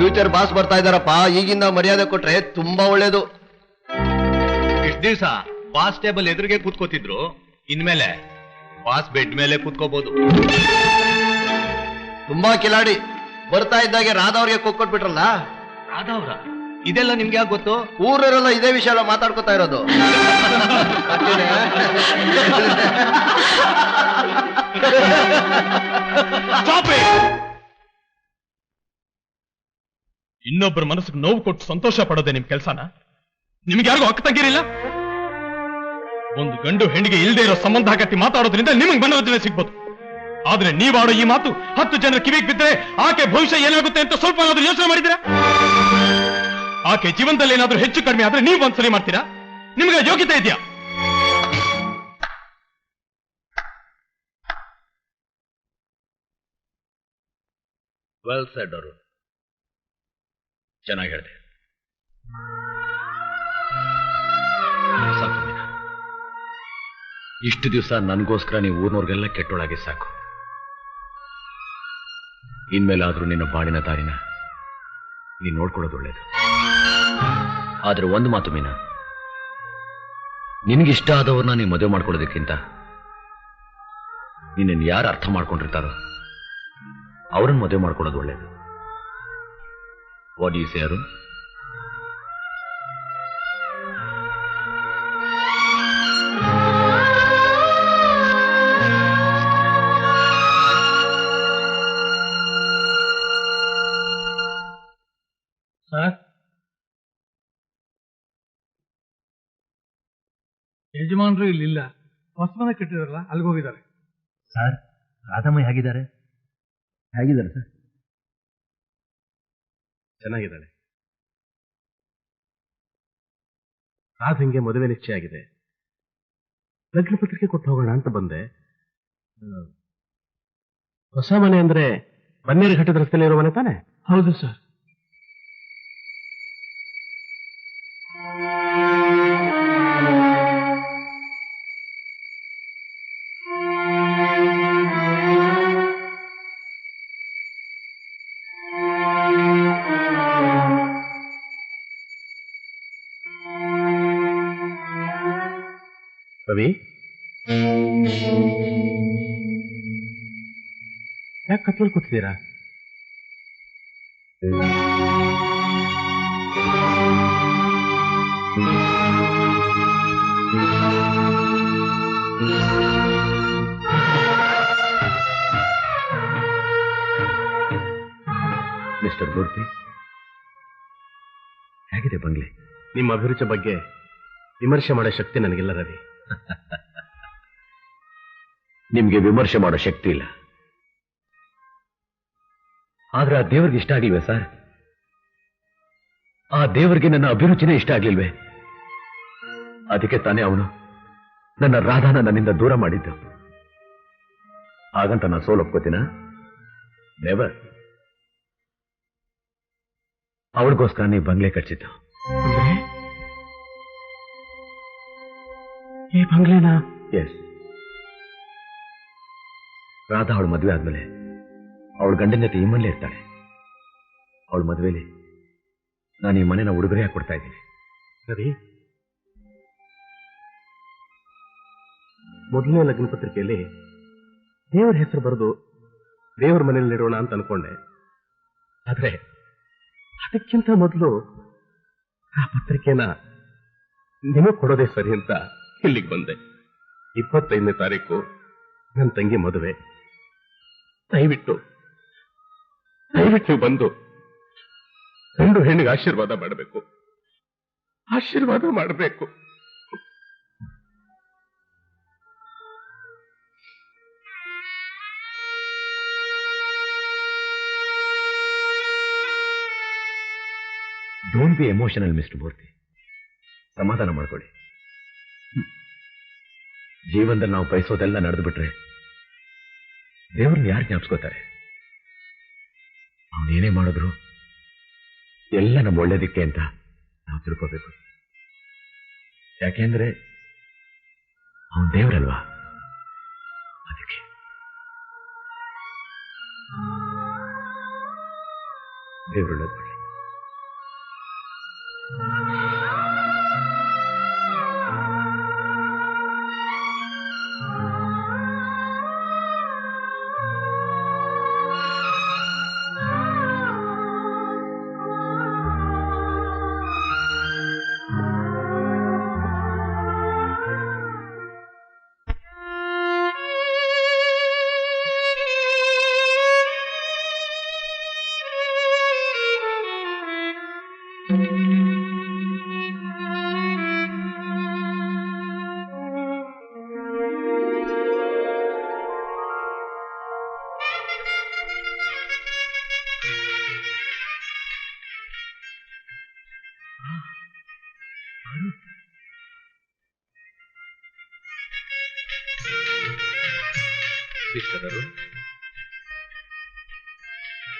Future boss ಬರ್ತಾ ಇದಾರಪ್ಪ ಈಗಿಂದ ಮರ್ಯಾದೆ ಕೊಟ್ರೆ ತುಂಬಾ ಒಳ್ಳೇದು. ಇಷ್ಟ ದಿವಸ ಬಾಸ್ ಟೇಬಲ್ ಎದುರಿಗೆ ಕೂತ್ಕೋತಿದ್ರು ಇನ್ಮೇಲೆ ಬಾಸ್ ಬೆಡ್ ಮೇಲೆ ಕೂತ್ಕೋಬಹುದು ತುಂಬಾ ಕಿಲಾಡಿ ಬರ್ತಾ ಇದ್ದಾಗೆ ರಾಧವ್ರಿಗೆ ಕೊಟ್ಬಿಟ್ರಲ್ಲ ರಾಧವ್ರ ಇದೆಲ್ಲ ನಿಮ್ಗೆ ಯಾಕೆ ಗೊತ್ತು? ಊರರೆಲ್ಲ ಇದೇ ವಿಷಯ ಎಲ್ಲ ಮಾತಾಡ್ಕೊತಾ ಇರೋದು. ಇನ್ನೊಬ್ಬರ ಮನಸ್ಸಿಗೆ ನೋವು ಕೊಟ್ಟು ಸಂತೋಷ ಪಡೋದೆ ನಿಮ್ ಕೆಲ್ಸನ? ನಿಮ್ಗೆ ಯಾರಿಗೂ ಅಕ್ಕ ತಂಗಿರಿಲ್ಲ? ಒಂದು ಗಂಡು ಹೆಣ್ಣಿಗೆ ಇಲ್ಲದೆ ಇರೋ ಸಂಬಂಧ ಕಟ್ಟಿ ಮಾತಾಡೋದ್ರಿಂದ ನಿಮಗೆ ಮನೋರಂಜನೆ ಸಿಗ್ಬೋದು. ಆದ್ರೆ ನೀವಾಡೋ ಈ ಮಾತು ಹತ್ತು ಜನರ ಕಿವಿಗೆ ಬಿದ್ದರೆ ಆಕೆ ಭವಿಷ್ಯ ಏನಾಗುತ್ತೆ ಅಂತ ಸ್ವಲ್ಪ ಏನಾದ್ರೂ ಯೋಚನೆ ಮಾಡಿದ್ದೀರಾ? ಆಕೆ ಜೀವನದಲ್ಲಿ ಏನಾದ್ರೂ ಹೆಚ್ಚು ಕಡಿಮೆ ಆದ್ರೆ ನೀವು ಒಂದ್ಸರಿ ಮಾಡ್ತೀರಾ? ನಿಮ್ಗೆ ಯೋಗ್ಯತೆ ಇದೆಯಾ? ವೆಲ್ ಸೆಡ್ ಅವರು ಚೆನ್ನಾಗಿ ಹೇಳಿದೆ ಸಾಕು ಇಷ್ಟು ದಿವಸ ನನಗೋಸ್ಕರ ನೀವು ಊರ್ನವ್ರಿಗೆಲ್ಲ ಕೆಟ್ಟೊಳಗೆ ಸಾಕು. ಇನ್ಮೇಲಾದ್ರೂ ನಿನ್ನ ಬಾಳಿನ ದಾರಿನ ನೀನು ನೋಡ್ಕೊಳ್ಳೋದು ಒಳ್ಳೇದು. ಆದ್ರೆ ಒಂದು ಮಾತು ಮೀನಾ. ನಿನಗಿಷ್ಟ ಆದವ್ರನ್ನ ನೀವು ಮದುವೆ ಮಾಡ್ಕೊಳ್ಳೋದಕ್ಕಿಂತ ನಿನ್ನನ್ನು ಯಾರು ಅರ್ಥ ಮಾಡ್ಕೊಂಡಿರ್ತಾರೋ ಅವ್ರನ್ನ ಮದುವೆ ಮಾಡ್ಕೊಳ್ಳೋದು ಒಳ್ಳೇದು. What you say say, Arun? ಯಜಮಾನ್ರು ಇಲ್ಲಿಲ್ಲ. ಹೊಸ ಮನೆ ಕಟ್ಟಿದಾರಲ್ಲ ಅಲ್ಲಿಗೆ ಹೋಗಿದ್ದಾರೆ. ಸರ್ ರಾಧಮ್ಮ ಹೇಗಿದ್ದಾರೆ? ಹೇಗಿದ್ದಾರೆ ಸರ್ ಚೆನ್ನಾಗಿದ್ದಾಳೆ. ರಾಧಂಗೆ ಮದುವೆ ನಿಶ್ಚಯ ಆಗಿದೆ. ಲಗ್ನ ಪತ್ರಿಕೆ ಕೊಟ್ಟು ಹೋಗೋಣ ಅಂತ ಬಂದೆ. ಹೊಸ ಮನೆ ಅಂದ್ರೆ ಬನ್ನೇರು ಘಟ್ಟದ ರಸ್ತೆಯಲ್ಲಿ ಇರೋ ಮನೆ ತಾನೆ? ಹೌದು ಸರ್. ರವಿ ಯಾಕೆ ಕತ್ಲಲ್ಲಿ ಕೂತಿದ್ದೀರಾ ಮಿಸ್ಟರ್ ಮೂರ್ತಿ. ಹೇಗಿದೆ ಬಂಗ್ಲೆ? ನಿಮ್ಮ ಅಭಿರುಚಿ ಬಗ್ಗೆ ವಿಮರ್ಶೆ ಮಾಡೋ ಶಕ್ತಿ ನನಗಿಲ್ಲ ರವಿ. ನಿಮ್ಗೆ ವಿಮರ್ಶೆ ಮಾಡೋ ಶಕ್ತಿ ಇಲ್ಲ. ಆದ್ರೆ ಆ ದೇವರಿಗೆ ಇಷ್ಟ ಆಗಿಲ್ವೇ ಸರ್? ಆ ದೇವರಿಗೆ ನನ್ನ ಅಭಿರುಚಿನೇ ಇಷ್ಟ ಆಗ್ಲಿಲ್ವೇ? ಅದಕ್ಕೆ ತಾನೇ ಅವನು ನನ್ನ ರಾಧಾನ ನನ್ನಿಂದ ದೂರ ಮಾಡಿದ್ದು. ಹಾಗಂತ ನಾನು ಸೋಲ್ ಒಪ್ಕೋತೀನ? ನೆವರ್ ಅವಳಿಗೋಸ್ಕರ ನೀವು ಬಂಗ್ಲೆ ಕಟ್ಸಿದ್ದು. ಈ ಬಂಗ್ಲೆನಾ? ಎಸ್ ರಾಧಾ ಅವಳು ಮದುವೆ ಆದ್ಮೇಲೆ ಅವಳ ಗಂಡನ ಜೊತೆ ಇಮ್ಮಲ್ಲೇ ಇರ್ತಾಳೆ. ಅವಳ ಮದುವೆಲಿ ನಾನು ಈ ಮನೇನ ಉಡುಗೊರೆಯಾಗಿ ಕೊಡ್ತಾ ಇದ್ದೀನಿ. ರವಿ? ಮೊದಲನೇ ಲಗ್ನ ಪತ್ರಿಕೆಯಲ್ಲಿ ದೇವರ ಹೆಸರು ಬರೆದು ದೇವರ ಮನೆಯಲ್ಲಿ ಇಡೋಣ ಅಂತ ಅನ್ಕೊಂಡೆ. ಆದ್ರೆ ಅದಕ್ಕಿಂತ ಮೊದಲು ಆ ಪತ್ರಿಕೆನ ನಿಮಗೆ ಕೊಡೋದೇ ಸರಿ ಅಂತ ಇಲ್ಲಿಗೆ ಬಂದೆ. ಇಪ್ಪತ್ತೈದನೇ ತಾರೀಕು ನನ್ನ ತಂಗಿ ಮದುವೆ. ದಯವಿಟ್ಟು ದಯವಿಟ್ಟು ಬಂದು ಗಂಡು ಹೆಣ್ಣಿಗೆ ಆಶೀರ್ವಾದ ಮಾಡಬೇಕು. ಆಶೀರ್ವಾದ ಮಾಡಬೇಕು. Don't be emotional mister Murthy ಸಮಾಧಾನ ಮಾಡ್ಕೊಳ್ಳಿ. ಜೀವನದಲ್ಲಿ ನಾವು ಬಯಸೋದೆಲ್ಲ ನಡೆದು ಬಿಟ್ರೆ ದೇವ್ರನ್ನ ಯಾರು ಜ್ಞಾಪಿಸ್ಕೋತಾರೆ ಅವನೇನೇ ಮಾಡಿದ್ರು ಎಲ್ಲ ನಮ್ಮ ಒಳ್ಳೇದಿಕ್ಕೆ ಅಂತ ನಾವು ತಿಳ್ಕೋಬೇಕು. ಯಾಕೆಂದ್ರೆ ಅವನ್ ದೇವರಲ್ವಾ? ಅದಕ್ಕೆ. ದೇವರುಳ್ಳದ್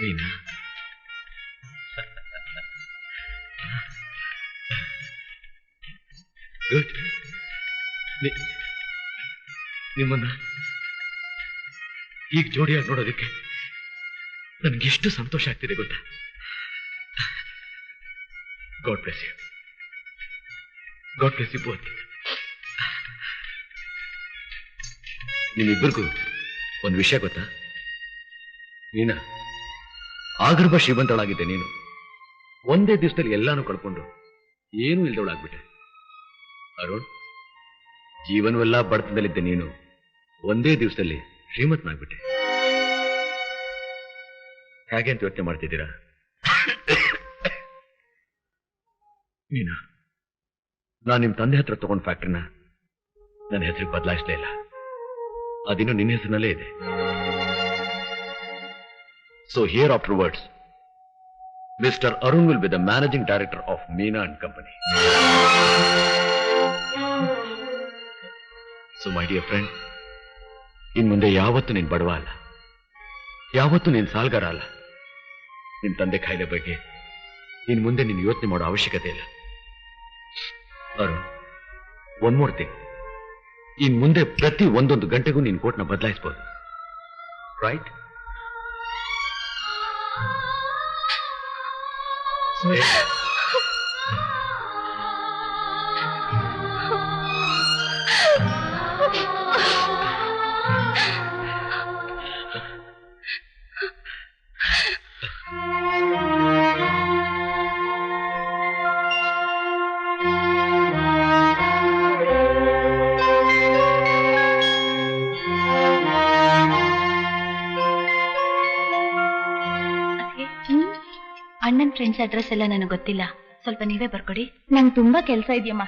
ಮೀನಾ ಗುಡ್ ನಿಮ್ಮನ್ನ ಈಗ ಜೋಡಿಯಾಗಿ ನೋಡೋದಕ್ಕೆ ನನಗೆ ಎಷ್ಟು ಸಂತೋಷ ಆಗ್ತಿದೆ ಗೊತ್ತಾ? God bless you God bless you both ನಿಮ್ಮಿಬ್ಬರಿಗೂ ಒಂದು ವಿಷಯ ಗೊತ್ತಾ? ನೀನ? ಆಗರ್ಭ ಶ್ರೀಮಂತಳಾಗಿದ್ದೆ ನೀನು. ಒಂದೇ ದಿವಸದಲ್ಲಿ ಎಲ್ಲಾನು ಕಳ್ಕೊಂಡು ಏನೂ ಇಲ್ದವಳಾಗ್ಬಿಟ್ಟೆ. ಅರುಣ್, ಜೀವನವೆಲ್ಲ ಬಡತನದಲ್ಲಿದ್ದೆ ನೀನು. ಒಂದೇ ದಿವಸದಲ್ಲಿ ಶ್ರೀಮಂತನಾಗ್ಬಿಟ್ಟೆ. ಹೇಗೆ ಅಂತ ಯೋಚನೆ ಮಾಡ್ತಿದ್ದೀರಾ? ಮೀನಾ ನಾನು ನಿಮ್ಮ ತಂದೆ ಹತ್ರ ತಗೊಂಡ್ ಫ್ಯಾಕ್ಟ್ರಿನ ನನ್ನ ಹೆಸರಿಗೆ ಬದಲಾಯಿಸಲೇ ಇಲ್ಲ. ಅದಿನ್ನು ನಿನ್ನ ಹೆಸರಿನಲ್ಲೇ ಇದೆ. So here afterwards, Mr. Mister Arun will be managing director director of and and So so dear friend, ಇನ್ ಮುಂದೆ ಯಾವತ್ತು ನೀನ್ ಬಡವ ಅಲ್ಲ. ಯಾವತ್ತು ನೀನ್ ಸಾಲ್ಗಾರ ಅಲ್ಲ. ನಿನ್ ತಂದೆ ಕಾಯಿಲೆ ಬಗ್ಗೆ ಇನ್ ಮುಂದೆ ನೀನು ಯೋಚನೆ ಮಾಡೋ ಅವಶ್ಯಕತೆ ಇಲ್ಲ. ಅರುಣ್ ಒನ್ ಮೋರ್ ಇನ್ ಮುಂದೆ ಪ್ರತಿ ಒಂದೊಂದು ಗಂಟೆಗೂ ನೀನ್ ಕೋಟ್ನ ಬದಲಾಯಿಸ್ಬೋದು. Right I'm Yeah. ಅಣ್ಣನ್ ಫ್ರೆಂಡ್ಸ್ ಅಡ್ರೆಸ್ ಎಲ್ಲ ನನಗೆ ಗೊತ್ತಿಲ್ಲ. ಸ್ವಲ್ಪ ನೀವೇ ಬರ್ಕೊಡಿ. ನಂಗೆ ತುಂಬಾ ಕೆಲಸ ಇದೆಯಮ್ಮ.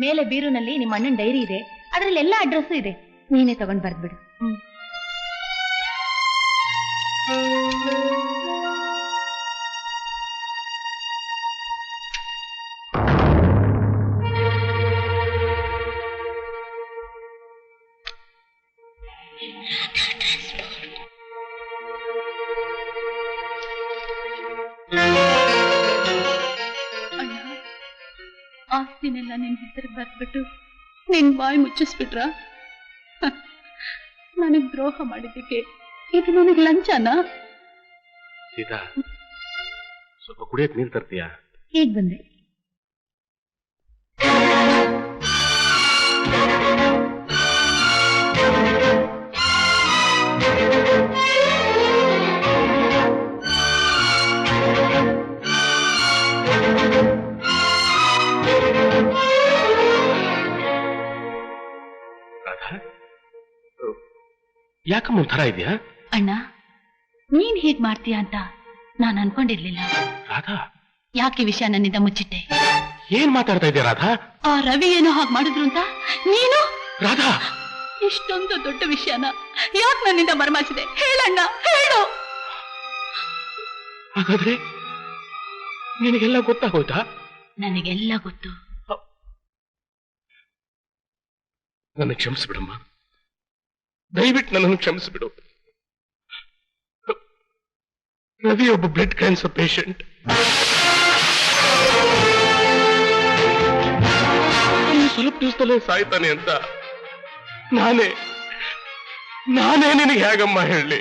ಮೇಲೆ ಬೀರುನಲ್ಲಿ ನಿಮ್ಮ ಅಣ್ಣನ ಡೈರಿ ಇದೆ. ಅದ್ರಲ್ಲಿ ಎಲ್ಲ ಅಡ್ರೆಸ್ ಇದೆ. ನೀನೇ ತಗೊಂಡ್ ಬರ್ದ್ಬಿಡು. ಹ್ಮ್. ಆಸ್ತಿನೆಲ್ಲ ನಿನ್ ಹೆಸರು ಬರ್ಬಿಟ್ಟು ನಿನ್ ಬಾಯಿ ಮುಚ್ಚಿಸ್ಬಿಟ್ರ? ನನಗ್ ದ್ರೋಹ ಮಾಡಿದ್ದಕ್ಕೆ ಇದು ನನಗ್ ಲಂಚನಾ? ಸೀತಾ ಸ್ವಲ್ಪ ಕುಡಿಯಕ್ ನೀರ್ ತರ್ತೀಯ? ಈಗ ಬಂದೆ? ಯಾಕಮ್ಮ ಒಂಥರ ಇದೆಯಾ? ಅಣ್ಣ ನೀನ್ ಹೇಗ್ ಮಾಡ್ತೀಯ ಅಂತ ನಾನ್ ಅನ್ಕೊಂಡಿರ್ಲಿಲ್ಲ. ರಾಧಾ. ಯಾಕೆ ವಿಷಯ ನನ್ನಿಂದ ಮುಚ್ಚಿಟ್ಟೆ? ಏನ್ ಮಾತಾಡ್ತಾ ಇದೆಯಾ ರಾಧಾ? ಆ ರವಿ ಏನೋ ಹಾಗೆ ಮಾಡಿದ್ರು ಅಂತ? ನೀನು? ರಾಧಾ. ಇಷ್ಟೊಂದು ದೊಡ್ಡ ವಿಷಯನ ಯಾಕೆ ನನ್ನಿಂದ ಮರಮಾಚಿದೆ ಹೇಳಣ್ಣ ಹೇಳು. ಹಾಗಾದ್ರೆ ನಿನಗೆಲ್ಲ ಗೊತ್ತಾಗೋಯ್ತಾ? ನನಗೆಲ್ಲ ಗೊತ್ತು. ನನ್ನ ಕ್ಷಮಿಸ್ಬಿಡಮ್ಮ. ದಯವಿಟ್ಟು ನನ್ನನ್ನು ಕ್ಷಮಿಸಿಬಿಡು. ರವಿ ಒಬ್ಬ ಬ್ಲಡ್ ಕ್ಯಾನ್ಸರ್ ಪೇಷಂಟ್. ಸುಲಭ ದಿವಸದಲ್ಲೇ ಸಾಯ್ತಾನೆ ಅಂತ ನಾನೇ ನಾನೇ ನಿನಗೆ ಹೇಗಮ್ಮ ಹೇಳಿ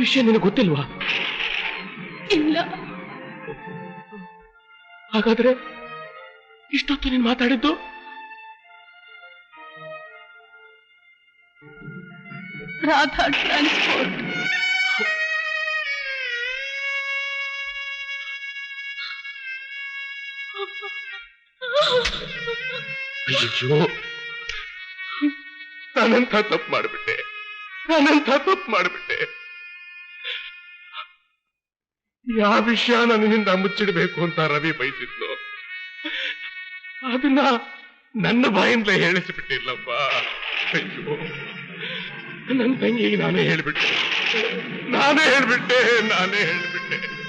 ವಿಷಯ ನಿನಗೆ ಗೊತ್ತಿಲ್ವಾ? ಇಲ್ಲ. ಹಾಗಾದ್ರೆ ಇಷ್ಟೊತ್ತು ನೀನು ಮಾತಾಡಿದ್ದು? ರಾಧಾ ಟ್ರಾನ್ಸ್ಪೋರ್ಟ್ ಅಯ್ಯೋ ನಾನೆಂಥ ತಪ್ಪು ಮಾಡಿಬಿಟ್ಟೆ. ನಾನೆಂಥ ತಪ್ಪು ಮಾಡಿಬಿಟ್ಟೆ. ಯಾವ ವಿಷಯ ನನ್ನಿಂದ ಮುಚ್ಚಿಡಬೇಕು ಅಂತ ರವಿ ಬಯಸಿದ್ಲು ಅದನ್ನ ನನ್ನ ಬಾಯಿಂದ ಹೇಳಿಸಿಬಿಟ್ಟಿಲ್ಲಪ್ಪ ಅಯ್ಯೋ ನನ್ನ ತಂಗಿಗೆ ನಾನೇ ಹೇಳ್ಬಿಟ್ಟೆ. ನಾನೇ ಹೇಳ್ಬಿಟ್ಟೆ ನಾನೇ ಹೇಳ್ಬಿಟ್ಟೆ.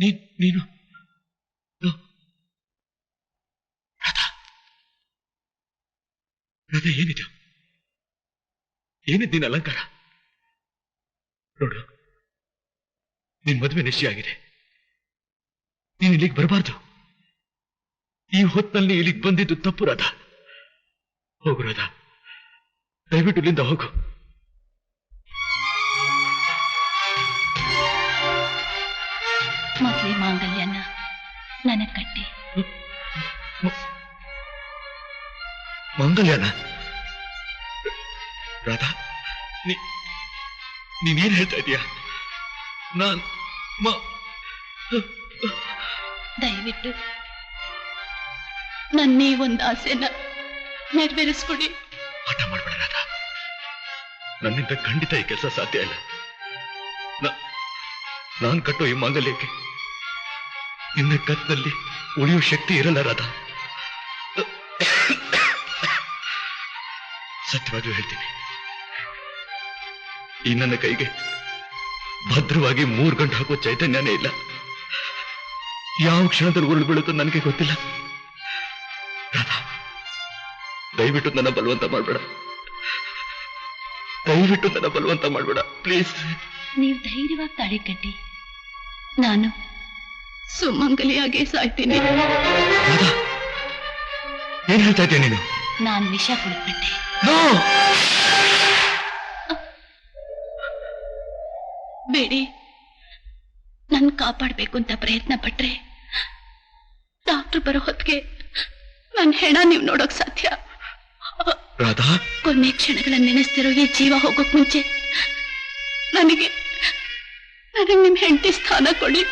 ನೀನು ಏನಿದು ಅಲಂಕಾರ ನೋಡು ನಿನ್ ಮದುವೆ ನಿಶ್ಚಯ ಆಗಿದೆ ನೀನ್ ಇಲ್ಲಿಗೆ ಬರಬಾರ್ದು ಈ ಹೊತ್ತಲ್ಲಿ ಇಲ್ಲಿಗೆ ಬಂದಿದ್ದು ತಪ್ಪು ರಾಧಾ ಹೋಗು ರಾಧಾ ದಯವಿಟ್ಟು ಇಲ್ಲಿಂದ ಹೋಗು ನನಗ್ ಕಟ್ಟಿ ಮಂಗಲ್ಯಾನ? ರಾಧಾ ನೀ ನೀನೇನ್ ಹೇಳ್ತಾ ಇದೀಯಾ? ನಾನ್ ದಯವಿಟ್ಟು ನನ್ನ ಒಂದು ಆಸೆನ ನೆರವೇರಿಸ್ಕೊಡಿ. ಹಠ ಮಾಡ್ಬೇಡ ರಾಧಾ. ನನ್ನಿಂದ ಖಂಡಿತ ಈ ಕೆಲಸ ಸಾಧ್ಯ ಇಲ್ಲ. ನಾನ್ ಕಟ್ಟೋ ಈ ಮಾಂಗಲ್ಯಕ್ಕೆ ನಿನ್ನ ಕತ್ನಲ್ಲಿ ಉಳಿಯೋ ಶಕ್ತಿ ಇರಲ್ಲ ರಾಧ. ಸತ್ಯವಾಗ್ಲೂ ಹೇಳ್ತೀನಿ. ಈ ನನ್ನ ಕೈಗೆ ಭದ್ರವಾಗಿ ಮೂರ್ ಗಂಟೆ ಹಾಕೋ ಚೈತನ್ಯನೇ ಇಲ್ಲ. ಯಾವ ಕ್ಷಣದಲ್ಲಿ ಉರುಳು ಬೀಳುತ್ತೋ ನನಗೆ ಗೊತ್ತಿಲ್ಲ. ದಯವಿಟ್ಟು ನನ್ನ ಬಲವಂತ ಮಾಡಬೇಡ. ದಯವಿಟ್ಟು ನನ್ನ ಬಲವಂತ ಮಾಡಬೇಡ. ಪ್ಲೀಸ್. ನೀವು ಧೈರ್ಯವಾಗಿ ತಾಳೆ ಕಟ್ಟಿ. ನಾನು ಸುಮಂಗಲಿಯಾಗಿ ಸಾಯ್ತೀನಿ. ರಾಧಾ ಏನ್ ಹೇಳ್ತಾ ಇದ್ದೀಯ ನೀನು? ನಾನು ವಿಷ ಕುಡಿದ್ಬಿಟ್ಟೆ. ನೋ! ಬೇಡಿ. ನನ್ ಕಾಪಾಡ್ಬೇಕು ಅಂತ ಪ್ರಯತ್ನ ಪಟ್ರೆ ಡಾಕ್ಟರ್ ಬರೋ ಹೊತ್ತಿಗೆ ನನ್ ಹೆಣ ನೀವು ನೋಡೋಕ್ ಸಾಧ್ಯ. ರಾಧಾ? ಕೊನೆ ಕ್ಷಣಗಳನ್ನ ನೆನೆಸ್ತಿರೋ ಈ ಜೀವ ಹೋಗೋಕ್ ಮುಂಚೆ ನನಗೆ ನನಗೆ ನಿಮ್ ಹೆಂಡತಿ ಸ್ಥಾನ ಕೊಡಿ.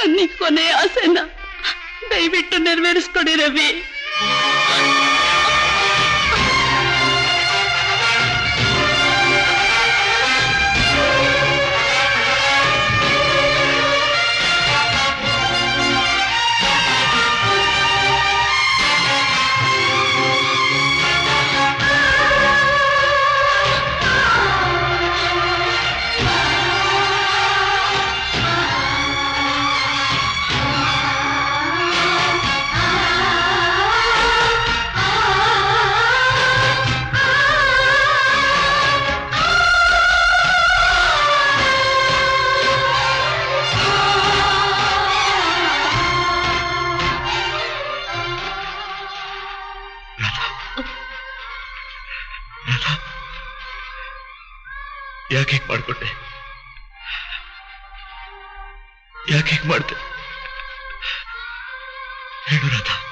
ನನ್ನ ಈ ಕೊನೆ ಆಸೆನ ದಯವಿಟ್ಟು ನೆರವೇರಿಸ್ಕೊಡಿ ರವಿ ಯಾಕೆ ಹೀಗೆ ಮಾಡ್ಕೊಂಡೆ? ಯಾಕೆ ಹೀಗೆ ಮಾಡ್ದೆ? ಹೇಳು ರಾಧಾ.